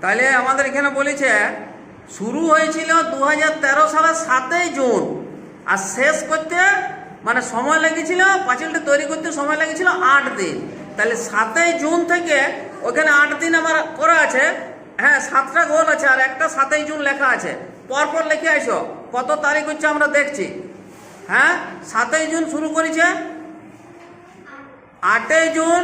তাহলে আমাদের এখানে বলেছে, শুরু হয়েছিল দু হাজার সালের সাতই জুন, আর শেষ করতে মানে সময় লেগেছিল, পাঁচিলটা তৈরি করতে সময় লেগেছিল আট দিন। তাহলে সাতই জুন থেকে ওখানে আট দিন আমার করা আছে হ্যাঁ সাতটা গোল আছে, আর একটা সাতই জুন লেখা আছে। পরপর লিখে আসো কত তারিখ হচ্ছে আমরা দেখছি। হ্যাঁ সাতই জুন শুরু করেছে? আটই জুন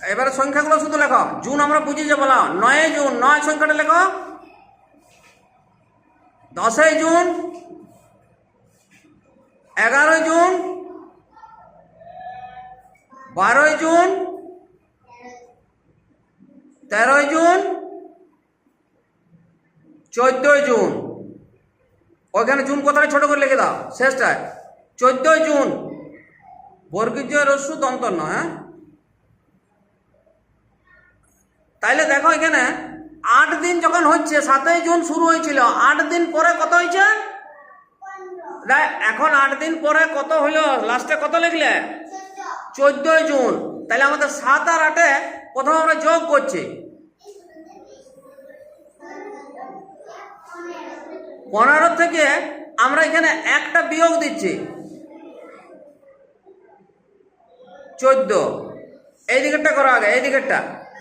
এবারে সংখ্যাগুলো শুধু লেখো। জুন আমরা বুঝি যে বলা। নয় জুন, নয় সংখ্যাটা লেখো। দশই জুন এগারোই জুন বারোই জুন তেরোই জুন চোদ্দই জুন। ওইখানে জুন কথাটা ছোট করে লিখে দাও। শেষটায়। চোদ্দই জুন। বর্গীজ রস্যু দন্ত নয় হ্যাঁ? তাইলে দেখো এখানে আট দিন যখন হচ্ছে সাতই জুন শুরু হয়েছিল আট দিন পরে কত হয়েছে? এখন আট দিন পরে কত হইল লাস্টে কত লিখলে? চোদ্দই জুন। তাহলে আমাদের সাত আর আটে প্রথম আমরা যোগ করছি। পনেরো থেকে আমরা এখানে একটা বিয়োগ দিচ্ছি। চোদ্দ। এই দিকেরটা করো আগে এই দিকেরটা।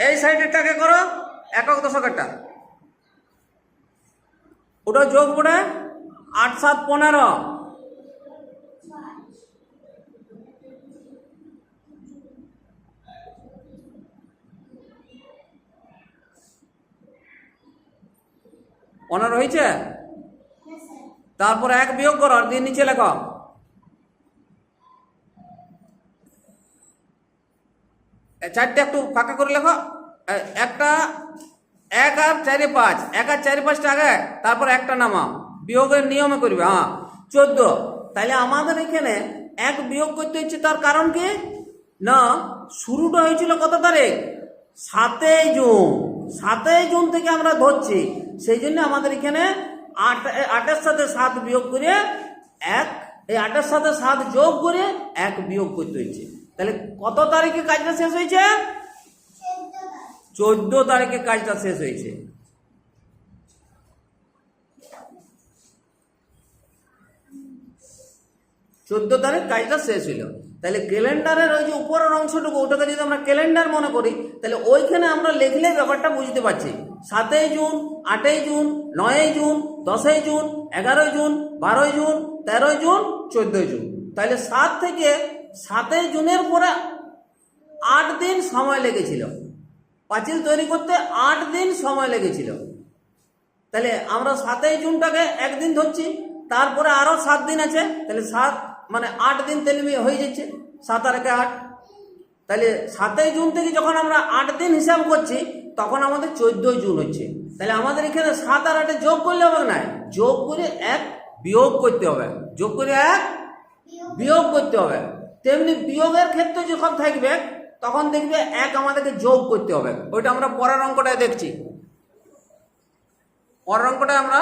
এই সাইডেরটাকে করো? একক দশকেরটা। ওটা যোগ পড়ে আট সাত পনেরো। পনেরো হয়েছে? তারপর এক বিয়োগ করো আর দিয়ে নিচে লেখো। চারটে একটু ফাঁকা করে লেখো। একটা, এক আর চারি পাঁচ। এক আর চারি পাঁচটা আগে তারপর একটা নামাও। বিয়োগের নিয়মে করবে হ্যাঁ। চোদ্দ। তাহলে আমাদের এখানে এক বিয়োগ করতে হচ্ছে তার কারণ কি? না, শুরুটা হয়েছিল কত তারিখ? সাতই জুন। সাতই জুন থেকে আমরা ধরছি। সেই জন্য আমাদের এখানে আট আটের সাথে সাত বিয়োগ করে এক, এই আটের সাথে সাত যোগ করে এক বিয়োগ করতে হয়েছে তাহলে কত তারিখে কাজটা শেষ হয়েছে? চোদ্দ তারিখে কাজটা শেষ হয়েছে। চোদ্দ তারিখ কাজটা শেষ হইল। তাহলে ক্যালেন্ডারের ওই যে উপরের অংশটুকু, ওটাকে যদি আমরা ক্যালেন্ডার মনে করি, তাহলে ওইখানে আমরা লিখলে ব্যাপারটা বুঝতে পারছি। সাতই জুন, আটই জুন, নয়ই জুন, দশই জুন, এগারোই জুন, বারোই জুন, তেরোই জুন, চোদ্দই জুন। তাহলে সাত থেকে সাতই জুনের পরে আট দিন সময় লেগেছিল। পাঁচিল তৈরি করতে আট দিন সময় লেগেছিল। তাহলে আমরা সাতই জুনটাকে একদিন ধরছি, তারপরে আরও সাত দিন আছে, তাহলে সাত মানে আট দিন তাহলে হয়ে যাচ্ছে, সাত আর একে আট। তাহলে সাতই জুন থেকে যখন আমরা আট দিন হিসাব করছি, তখন আমাদের চোদ্দই জুন হচ্ছে। তাহলে আমাদের এখানে সাত আর আটে যোগ করলে হবে না, যোগ করে এক বিয়োগ করতে হবে। যোগ করে এক বিয়োগ করতে হবে। তেমনি বিয়োগের ক্ষেত্রে যখন থাকবে, তখন দেখবে এক আমাদেরকে যোগ করতে হবে। ওইটা আমরা পরের অঙ্কটায় দেখছি। পরের অঙ্কটায় আমরা